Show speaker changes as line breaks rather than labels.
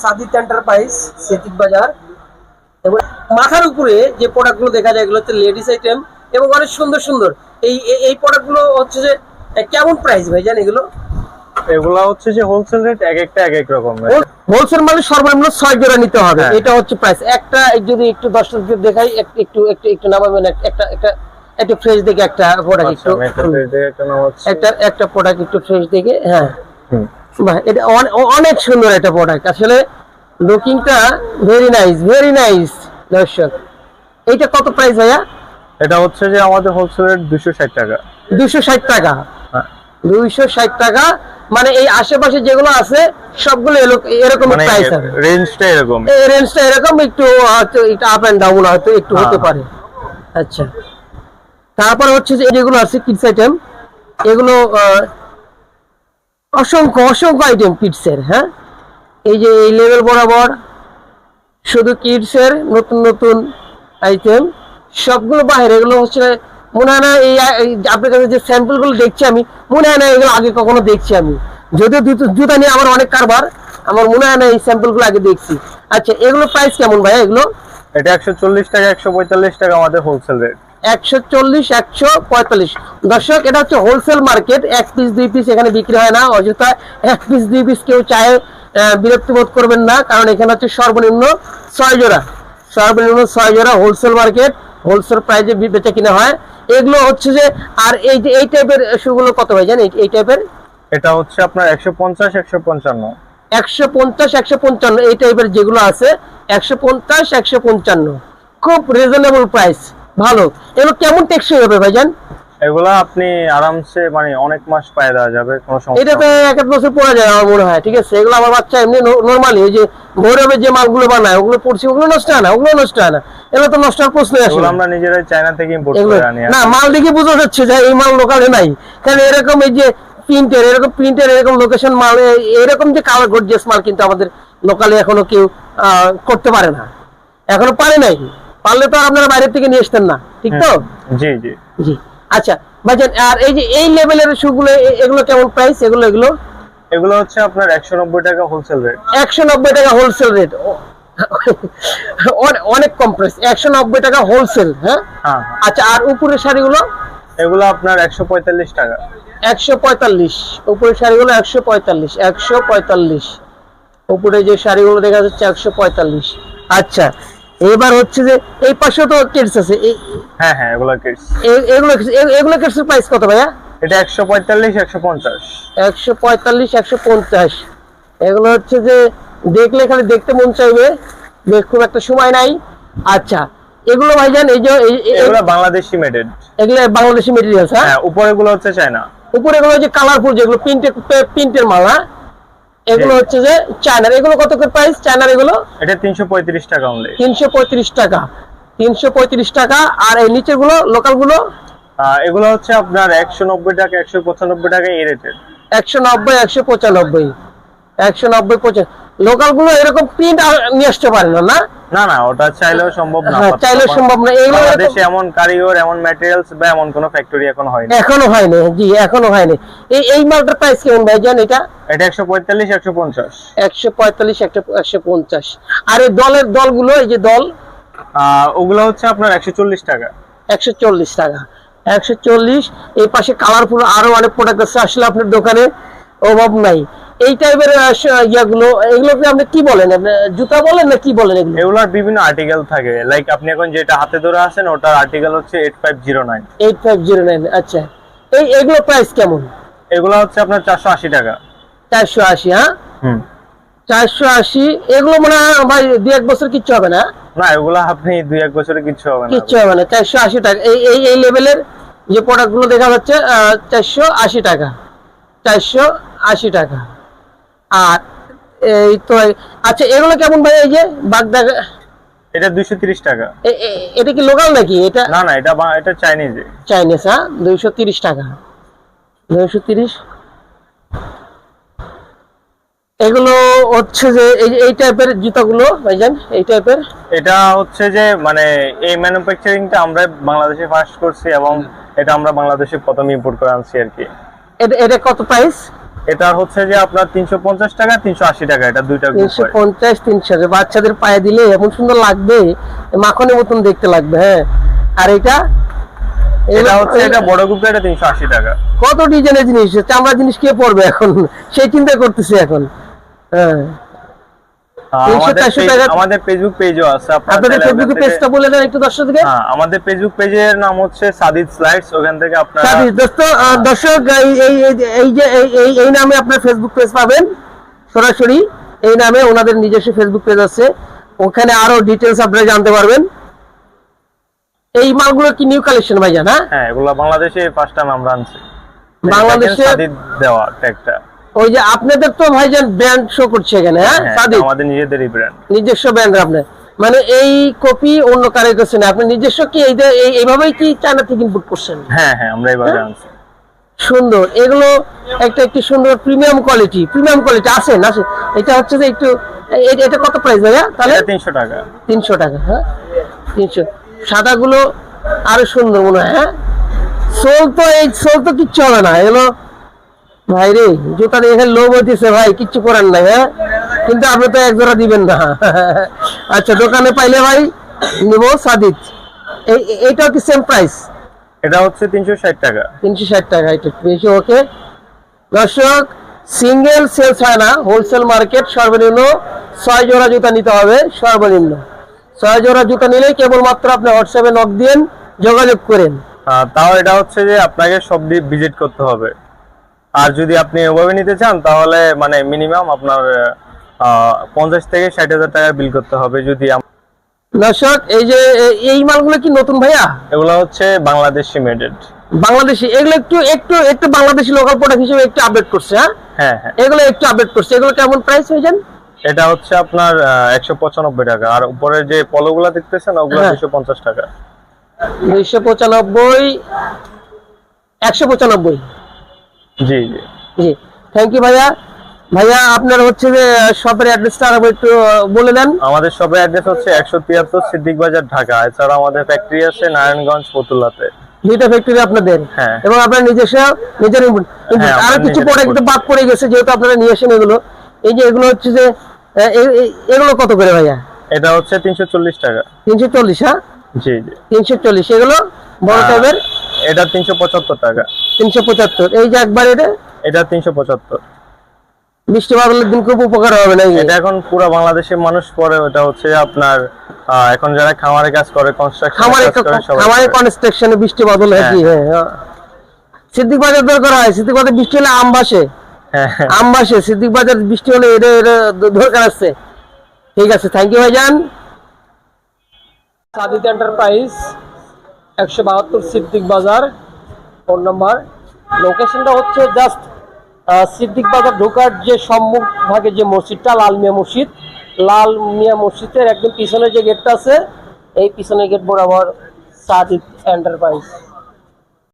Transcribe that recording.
Sadit enterprise সেতিক বাজার এবং মাথার উপরে যে প্রোডাক্টগুলো দেখা যায় এগুলো হচ্ছে লেডিস আইটেম এবং অনেক সুন্দর সুন্দর। এই এই- প্রোডাক্টগুলো হচ্ছে যে কেমন প্রাইস ভাই জান এগুলো?
এগুলা হচ্ছে যে হোলসেল রেট এক একটা এক এক রকম
হোলসেল মানে সর্বনিম্ন ছয় জোড়া নিতে হবে।
হ্যাঁ।
এটা হচ্ছে প্রাইস একটা যদি একটু দর্শকদের দেখাই একটু একটু একটু নামাবেন এক- একটা একটা একটু ফ্রেশ দেখে একটা প্রোডাক্ট
আচ্ছা
একটু
একটা একটা
প্রোডাক্ট একটু ফ্রেশ দেখে হ্যাঁ। বাহ, এটা অনেক সুন্দর একটা প্রোডাক্ট আসলে লুকিংটা ভেরি নাইস ভেরি নাইস দর্শক। এইটা কত প্রাইস ভাইয়া?
এটা হচ্ছে যে আমাদের হোলসেল রেট দুশো ষাট টাকা।
দুইশো ষাট টাকা?
হ্যাঁ।
দুইশো ষাট টাকা? মানে এই আশেপাশে যেগুলো আছে সবগুলো এরকম প্রাইস হবে
রেঞ্জটা এরকম।
এই রেঞ্জটা এরকম একটু হয়তো একটু আপ এন্ড ডাউন হয়তো একটু হতে
হ্যাঁ।
পারে। আচ্ছা। তারপর হচ্ছে যে যেগুলো আছে কিডস আইটেম এগুলো অসংখ্য অসংখ্য আইটেম কিডসের হ্যাঁ? এই যে এই লেভেল বরাবর শুধু কিডসের নতুন নতুন আইটেম সবগুলো বাইরে, এগুলো হচ্ছে মনে হয় না এই আপনার কাছে যে স্যাম্পলগুলো দেখছি আমি মনে হয় না এগুলো আগে কখনো দেখছি আমি। যদিও জুতো- নিয়ে আমার অনেক কারবার, আমার মনে হয় না এই স্যাম্পলগুলো আগে দেখছি। আচ্ছা এগুলো প্রাইস কেমন ভাই এগুলো?
এটা একশো চল্লিশ টাকা, একশো পঁয়তাল্লিশ টাকা আমাদের হোলসেল রেট
একশো চল্লিশ একশো পঁয়তাল্লিশ। দর্শক এটা হচ্ছে হোলসেল মার্কেট এক পিস দুই পিস এখানে বিক্রি হয় না অযথা এক পিস দুই পিস কেউ চায় বিরক্তি বোধ করবেন না কারণ এখানে হচ্ছে সর্বনিম্ন ছয় জোড়া। সর্বনিম্ন ছয় জোড়া হোলসেল মার্কেট হোলসেল প্রাইজে বেচে কিনা হয়। এগুলো হচ্ছে যে আর এই যে এই টাইপের শুগুলো কত হয় জানেন? এই টাইপের
এটা হচ্ছে আপনার একশো পঞ্চাশ একশো পঞ্চান্ন।
একশো পঞ্চাশ একশো পঞ্চান্ন এই টাইপের যেগুলো আছে একশো পঞ্চাশ একশো পঞ্চান্ন। খুব রিজনেবল প্রাইস ভালো। এগুলো কেমন টেকসই হবে ভাইজান?
এগুলা আপনি আরামসে মানে অনেক মাস পায়ে দেওয়া যাবে কোনো সমস্যা
এটা তো এক এক বছর পরে যায় আমার মনে হয় ঠিক আছে? এগুলো আমার বাচ্চা এমনি নর্মালি যে গৌরবের যে মালগুলো বানায় ওগুলো পড়ছি ওগুলো নষ্ট হয় না ওগুলো নষ্ট হয় না। এগুলো তো নষ্ট হওয়ার প্রশ্নই আসে
আমরা নিজেরাই চায়না থেকে ইম্পোর্ট করে আনি
না মাল দেখে বোঝা যাচ্ছে যে এই মাল লোকালে নাই। কারণ এরকম এই যে প্রিন্টের এরকম প্রিন্টের এরকম লোকেশন মাল এরকম যে কালার গর্জিয়াস মাল কিন্তু আমাদের লোকালে এখনও কেউ করতে পারে না। এখনও পারে নাই। পারলে তো আপনারা বাইরের থেকে নিয়ে আসতেন না ঠিক তো?
জি জি।
জি। আচ্ছা ভাইজান আর এই যে এই লেভেলের শুগুলো এ- এগুলো কেমন প্রাইস এগুলো এগুলো?
এগুলো হচ্ছে আপনার একশো নব্বই টাকা হোলসেল রেট
একশো নব্বই টাকা হোলসেল রেট অনেক কম প্রাইস একশো নব্বই টাকা হোলসেল হ্যাঁ?
হ্যাঁ।
আচ্ছা আর উপরের শাড়িগুলো?
এগুলো আপনার একশো পঁয়তাল্লিশ টাকা।
একশো পঁয়তাল্লিশ উপরের শাড়িগুলো একশো পঁয়তাল্লিশ একশো পঁয়তাল্লিশ। উপরে যে শাড়িগুলো দেখা যাচ্ছে একশো পঁয়তাল্লিশ। আচ্ছা এবার হচ্ছে যে এই পাশে তো কিডস আছে
হ্যাঁ হ্যাঁ এগুলো কিডস
এগুলো এগুলো কিডসের প্রাইস কত ভাইয়া?
এটা একশো পঁয়তাল্লিশ একশো পঞ্চাশ।
একশো পঁয়তাল্লিশ একশো পঞ্চাশ। এগুলো হচ্ছে যে দেখলে খালি দেখতে মন চাইবে যে খুব একটা সময় নাই। আচ্ছা এগুলো ভাইজান এই যে
এগুলো বাংলাদেশি মেডেড
এগুলো বাংলাদেশি মেটেরিয়ালস হ্যাঁ?
হ্যাঁ উপরে গুলো হচ্ছে চায়না
উপরে এগুলো যে কালারফুল যেগুলো প্রিন্টের প্রিন্টের মাল হ্যাঁ? এগুলো হচ্ছে যে চায়নার। এগুলো কত করে প্রাইস চায়নার এগুলো?
এটা তিনশো পঁয়ত্রিশ টাকা অনলি
তিনশো পঁয়ত্রিশ টাকা। তিনশো পঁয়ত্রিশ টাকা। আর এই নিচেরগুলো লোকালগুলো
এগুলো হচ্ছে আপনার একশো নব্বই টাকা একশো পঁচানব্বই টাকা এই রেটের
একশো নব্বই একশো পঁচানব্বই। একশো নব্বই পঁচান লোকালগুলো এরকম প্রিন্ট নিয়ে আসতে পারে না না?
না না ওটা চাইলেও সম্ভব না
হ্যাঁ, চাইলেও সম্ভব না। এগুলো
বাংলাদেশে এমন কারিগর এমন ম্যাটেরিয়ালস বা এমন কোনো ফ্যাক্টরি এখন হয়নি।
এখনও হয়নি জি এখনও হয়নি। এই এই মালটার প্রাইস কেমন ভাই জান এটা?
এটা একশো পঁয়তাল্লিশ একশো পঞ্চাশ।
একশো পঁয়তাল্লিশ একটা একশো পঞ্চাশ। আর এই দলের দলগুলো এই যে দল?
ওগুলো হচ্ছে আপনার একশো চল্লিশ টাকা।
একশো চল্লিশ টাকা। একশো চল্লিশ এই পাশে কালারফুল আরও অনেক প্রোডাক্ট আছে আসলে আপনার দোকানে অভাব নাই। এই টাইপের ইয়াগুলো এগুলোকে আপনি কি বলেন? জুতা বলেন না কি বলেন এগুলো?
এগুলোর বিভিন্ন আর্টিকেল থাকে। লাইক আপনি এখন যেটা হাতে ধরে আছেন ওটার আর্টিকেল হচ্ছে eight five zero nine
eight five zero nine আচ্ছা। এই এগুলো প্রাইস কেমন?
এগুলো হচ্ছে আপনার চারশো আশি টাকা।
চারশো আশি হ্যাঁ?
হুম।
চারশো আশি এগুলো মনে হয় ভাই দু এক বছর কিচ্ছু হবে না?
না এগুলো আপনি দুই এক বছরে কিচ্ছু হবে না।
কিচ্ছু হবে না চারশো আশি টাকা। এই এই এই লেভেলের যে প্রোডাক্টগুলো দেখা যাচ্ছে চারশো আশি টাকা। চারশো আশি টাকা। আর এই তো আচ্ছা এগুলো কেমন ভাই এই যে বাগদা
এটা দুইশো তিরিশ টাকা।
এ- এ- এটা কি লোকাল নাকি? এটা
না না এটা এটা চাইনিজ।
চাইনিজ হ্যাঁ? দুইশো তিরিশ টাকা। দুইশো তিরিশ? এগুলো হচ্ছে যে এই টাইপের জুতাগুলো ভাইজান এই টাইপের
এটা হচ্ছে যে মানে এই ম্যানুফ্যাকচারিংটা আমরা বাংলাদেশে ফার্স্ট করছি এবং এটা আমরা বাংলাদেশে প্রথম ইম্পোর্ট করে আনছি আর কি।
এটা এটা কত প্রাইস
এটার হচ্ছে যে আপনার তিনশো পঞ্চাশ টাকা তিনশো আশি টাকা এটা দুইটা গ্রুপ
তিনশো পঞ্চাশ তিনশো বাচ্চাদের পায়ে দিলে এমন সুন্দর লাগবে মাখনের মতন দেখতে লাগবে হ্যাঁ। আর এটা
এটা হচ্ছে এটা বড় গ্রুপটা এটা তিনশো আশি টাকা।
কত ডিজাইনের জিনিস চামড়া জিনিস কে পড়বে এখন? সেই চিন্তা করতেছে এখন। হ্যাঁ। 300,
আমাদের
400
page-
টাকা-
আমাদের ফেসবুক পেজও আছে
আপনাদের ফেসবুকে পেজটা বলে দেন একটু দর্শকদেরকে।
হ্যাঁ আমাদের ফেসবুক পেজের নাম হচ্ছে সাদিদ স্লাইডস ওখান থেকে আপনারা
সাদিস দোস্ত দর্শক এই এই যে এই এই নামে আপনার ফেসবুক পেজ পাবেন সরাসরি। এই নামে ওনাদের নিজস্ব ফেসবুক পেজ আছে। ওখানে আরও ডিটেলস আপনারা জানতে পারবেন। এই মালগুলো কি নিউ কালেকশন ভাই জানা
হ্যাঁ এগুলো বাংলাদেশে ফার্স্ট টাইম আমরা আনছি
বাংলাদেশে
সাদিদ দেওয়া ট্যাগটা
ওই যে আপনাদের তো ভাইজান ব্র্যান্ড শো করছে এখানে হ্যাঁ?
হ্যাঁ
সাদিক?
আমাদের নিজেদেরই ব্র্যান্ড
নিজস্ব ব্র্যান্ড আপনার মানে এই কপি অন্য কারের কাছে না আপনি নিজস্ব কি এই এইভাবেই কি চায়না থেকে ইনপুট করছেন?
হ্যাঁ হ্যাঁ আমরা এইভাবে
হ্যাঁ?
আনছি।
সুন্দর। এগুলো একটা একটি সুন্দর প্রিমিয়াম কোয়ালিটি প্রিমিয়াম কোয়ালিটি আসেন আসে এটা হচ্ছে যে একটু এটা কত প্রাইস ভাইয়া তাহলে?
এটা তিনশো টাকা।
তিনশো টাকা হ্যাঁ? তিনশো। সাদাগুলো আরও সুন্দর মনে হয় হ্যাঁ? সোল তো এই সোল তো কিচ্ছু হবে না। এগুলো ভাই রে জুতা দেখে লোভ হইতেছে ভাই কিচ্ছু করার নাই হ্যাঁ? কিন্তু আপনি তো এক জোড়া দিবেন না। আচ্ছা দোকানে পাইলে ভাই নিব সাদিত। এই এই- এইটাও কি সেম প্রাইস
এটা হচ্ছে তিনশো ষাট টাকা।
তিনশো ষাট টাকা এটা বেশি ওকে দর্শক সিঙ্গেল সেলস হয় না হোলসেল মার্কেট সর্বনিম্ন ছয় জোড়া জুতা নিতে হবে সর্বনিম্ন। ছয় জোড়া জুতা নিলে কেবলমাত্র আপনি হোয়াটসঅ্যাপে নক দিন যোগাযোগ করেন।
আহ, তাও এটা হচ্ছে যে আপনাকে সব দিয়ে ভিজিট করতে হবে। আর যদি আপনি ওভাবে নিতে চান তাহলে মানে মিনিমাম আপনার পঞ্চাশ থেকে ষাট হাজার টাকা বিল করতে হবে যদি
দর্শক এই যে এই মালগুলো কি নতুন ভাইয়া?
এগুলো হচ্ছে বাংলাদেশি মেডেড
বাংলাদেশি এগুলো একটু একটু একটু বাংলাদেশি লোকাল প্রোডাক্ট হিসেবে একটু আপডেট করছে হ্যাঁ?
হ্যাঁ হ্যাঁ।
এগুলো একটু আপডেট করছে। এগুলো কেমন প্রাইস হয়ে যান
এটা হচ্ছে আপনার একশো পঁচানব্বই টাকা। আর উপরে যে পলোগুলা দেখতেছেন ওগুলো
হ্যাঁ।
দুশো পঞ্চাশ টাকা।
দুইশো পঁচানব্বই একশো পঁচানব্বই।
জি জি।
থ্যাংক ইউ ভাইয়া। ভাইয়া আপনার হচ্ছে যে শপের অ্যাড্রেসটা আর একটু বলে দেন।
আমাদের শপের অ্যাড্রেস হচ্ছে একশো তিয়াত্তর সিদ্দিক বাজার ঢাকা। এছাড়া আমাদের ফ্যাক্টরি আছে নারায়ণগঞ্জ ফতুল্লাতে
দুইটা ফ্যাক্টরি আপনাদের
হ্যাঁ।
এবং আপনার নিজস্ব নিজের।
হ্যাঁ, আরও
কিছু প্রোডাক্ট বাদ পড়ে গেছে যেহেতু আপনারা নিয়ে আসেন এগুলো। এই যে এগুলো হচ্ছে যে এগুলো কত করে ভাইয়া?
এটা হচ্ছে তিনশো চল্লিশ টাকা।
তিনশো চল্লিশ হ্যাঁ?
জি জি।
তিনশো চল্লিশ এগুলো বড় টাইপের
এটা তিনশো পঁচাত্তর টাকা।
তিনশো পঁচাত্তর। এই যে একবার এটা?
এটা তিনশো পঁচাত্তর।
বৃষ্টি বাদলের দিন খুব উপকার হবে না
এটা এখন পুরো বাংলাদেশের মানুষ পরে ওটা হচ্ছে আপনার এখন যারা খামারে কাজ করে কনস্ট্রাকশন
খামারে খামারে কনস্ট্রাকশনে বৃষ্টি বাদল হয় কি? হ্যাঁ। হ্যাঁ। সিদ্দিক বাজার দরকার হয়। সিদ্দিক বাজার বৃষ্টি হলে আম বাসে
হ্যাঁ। হ্যাঁ।
আম বাসে সিদ্দিক বাজার বৃষ্টি হলে এটা এটা দরকার আছে। ঠিক আছে থ্যাংক ইউ ভাইজান। সাদিত এন্টারপ্রাইজ একশো বাহাত্তর সিদ্দিক বাজার। Phone number. লোকেশনটা হচ্ছে জাস্ট সিদ্দিক বাজার ঢোকার যে সম্মুখ ভাগে যে মসজিদটা, লাল মিয়া মসজিদ। লাল মিয়া মসজিদের একদম পিছনে যে গেটটা আছে, এই পিছনে গেট বরাবর সাদিক এন্টারপ্রাইজ